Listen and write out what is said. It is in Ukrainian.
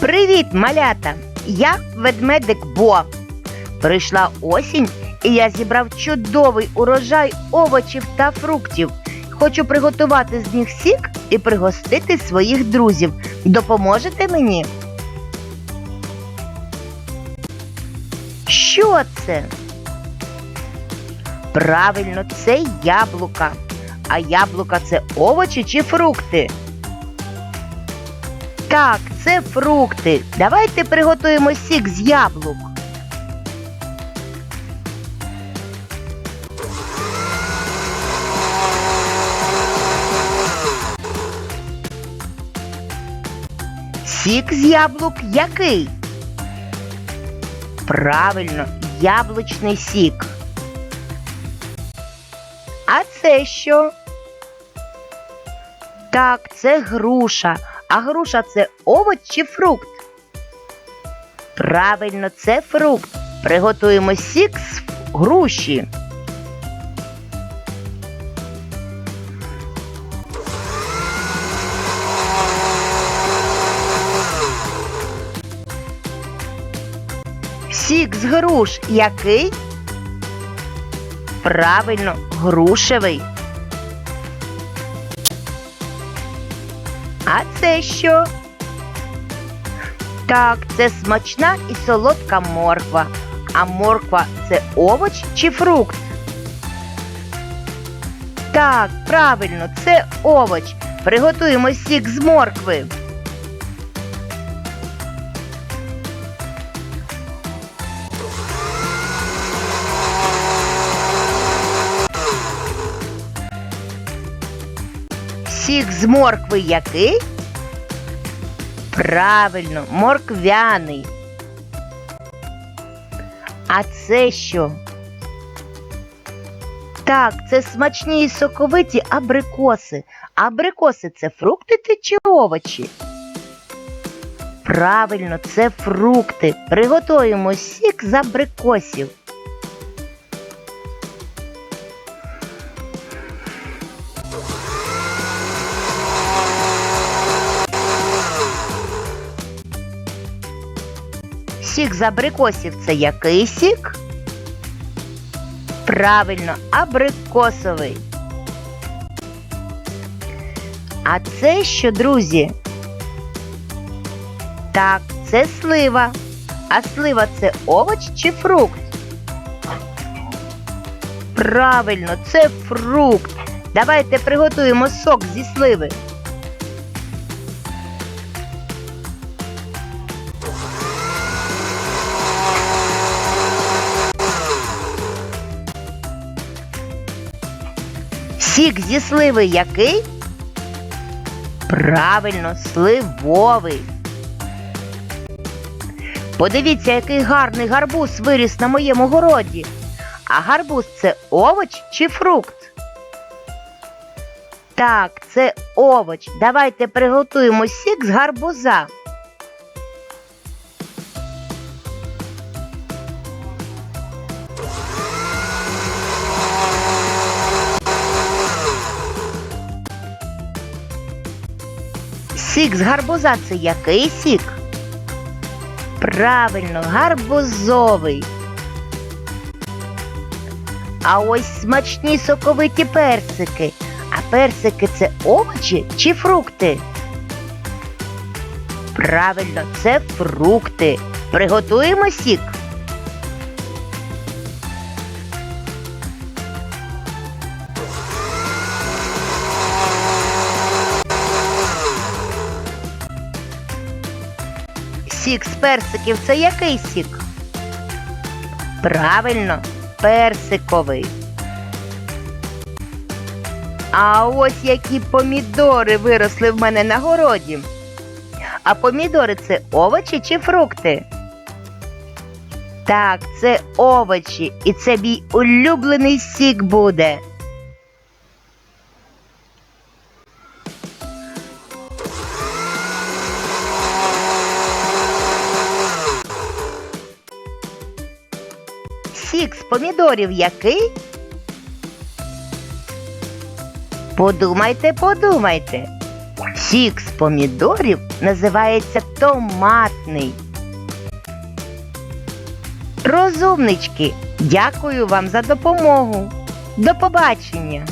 Привіт, малята! Я ведмедик Бо. Прийшла осінь, і я зібрав чудовий урожай овочів та фруктів. Хочу приготувати з них сік і пригостити своїх друзів. Допоможете мені? Що це? Правильно, це яблука. А яблука це овочі чи фрукти? Так, це фрукти. Давайте приготуємо сік з яблук. Сік з яблук який? Правильно, яблучний сік. А це що? Так, це груша. А груша це овоч чи фрукт? Правильно, це фрукт. Приготуємо сік з груші. Сік з груш який? Правильно, грушевий. А це що? Так, це смачна і солодка морква. А морква це овоч чи фрукт? Так, правильно, це овоч. Приготуємо сік з моркви. Сік з моркви який? Правильно, морквяний. А це що? Так, це смачні і соковиті абрикоси. Абрикоси це фрукти ти чи овочі? Правильно, це фрукти. Приготуємо сік з абрикосів. Сік з абрикосів це який сік? Правильно, абрикосовий. А це що, друзі? Так, це слива. А слива це овоч чи фрукт? Правильно, це фрукт. Давайте приготуємо сок зі сливи. Сік зі сливи який? Правильно, сливовий. Подивіться, який гарний гарбуз виріс на моєму городі. А гарбуз це овоч чи фрукт? Так, це овоч. Давайте приготуємо сік з гарбуза. Сік з гарбуза це який сік? Правильно, гарбузовий. А ось смачні соковиті персики. А персики це овочі чи фрукти? Правильно, це фрукти. Приготуємо сік. Сік з персиків це який сік? Правильно, персиковий. А ось які помідори виросли в мене на городі. А помідори це овочі чи фрукти? Так, це овочі, і це мій улюблений сік буде. Сік з помідорів який? Подумайте, подумайте. Сік з помідорів називається томатний. Розумнички, дякую вам за допомогу. До побачення!